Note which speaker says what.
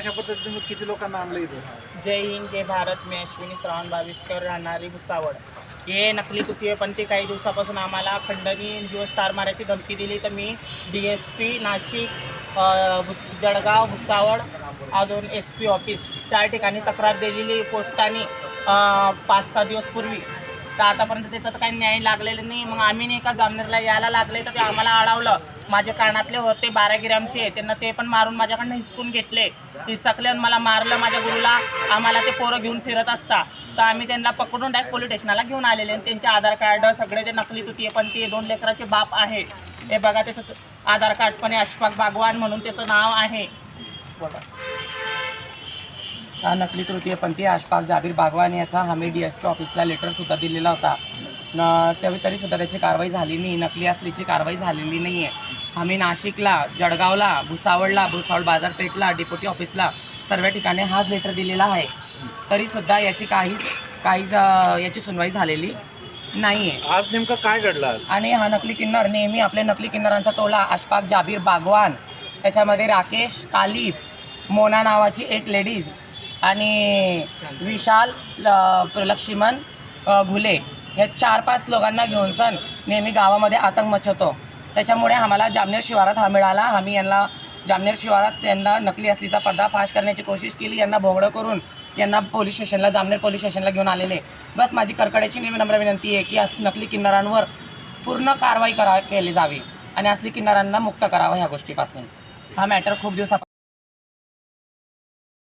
Speaker 1: किती लोकांना आणलं इथं?
Speaker 2: जय हिंद जय भारत मी अश्विनी श्रावण बाविस्कर राहणारी भुसावळ. हे नकली तुतीय पण ते काही दिवसापासून आम्हाला खंडणी दिवस स्टार मारायची धमकी दिली तर मी डी एस पी नाशिक भुस जळगाव भुसावळ अजून एस पी ऑफिस चार ठिकाणी तक्रार दिलेली पोस्टाने पाच सहा दिवसपूर्वी तर आतापर्यंत त्याचा तर काही न्याय लागलेला नाही. मग आम्ही नाही का जामनेरला यायला लागले तर ते आम्हाला अडवलं. माझे कानातले होते बारा ग्रॅमचे त्यांना ते पण मारून माझ्याकडनं हिसकून घेतले. हिसकले आणि मला मारलं माझ्या गुरुला. आम्हाला ते पोरं घेऊन फिरत असता. तर आम्ही त्यांना पकडून डायरेक्ट पोलीस स्टेशनला घेऊन आलेले. आणि त्यांचे आधार कार्ड सगळे ते नकली तुती पण ते दोन लेकराचे बाप आहे. हे बघा त्याचं आधार कार्ड पण आहे अशफाक बागवान म्हणून त्याचं नाव आहे. बघा.
Speaker 3: हा नकली तृतीयपंथी आशपाक जाबीर बागवान याचा आम्ही डी एस पी ऑफिसला लेटरसुद्धा दिलेला होता. न तरी सुद्धा त्याची कारवाई झाली नाही. नकली असल्याची कारवाई झालेली नाही आहे आम्ही नाशिकला जळगावला भुसावळला भुसावळ बाजारपेठला डिप्युटी ऑफिसला सर्व ठिकाणी हाच लेटर दिलेला आहे. तरीसुद्धा याची काहीच काहीच अं, याची सुनवाई झालेली नाही आहे
Speaker 1: आज नेमकं काय घडलं?
Speaker 3: आणि हा नकली किन्नर नेहमी आपले नकली किन्नरांचा टोला अशफाक जाबीर बागवान त्याच्यामध्ये राकेश कालिप मोना नावाची एक लेडीज आणि विशाल ल- लक्ष्मण अ, घुले. हे चार पाच लोकांना घेऊन सण नेहमी गावामध्ये आतंक मचवतो. त्याच्यामुळे आम्हाला जामनेर शिवारात हा मिळाला. आम्ही यांना जामनेर शिवारात त्यांना नकली असलीचा पर्दाफाश करण्याची कोशिश केली. यांना भोंगडं करून यांना पोलीस स्टेशनला जामनेर पोलीस स्टेशनला घेऊन आलेले. बस माझी कर्कड्याची नम्र विनंती आहे की अस नकली किन्नरांवर पूर्ण कारवाई करा केली जावी आणि असली किन्नरांना मुक्त करावं ह्या गोष्टीपासून. हा मॅटर खूप दिवसा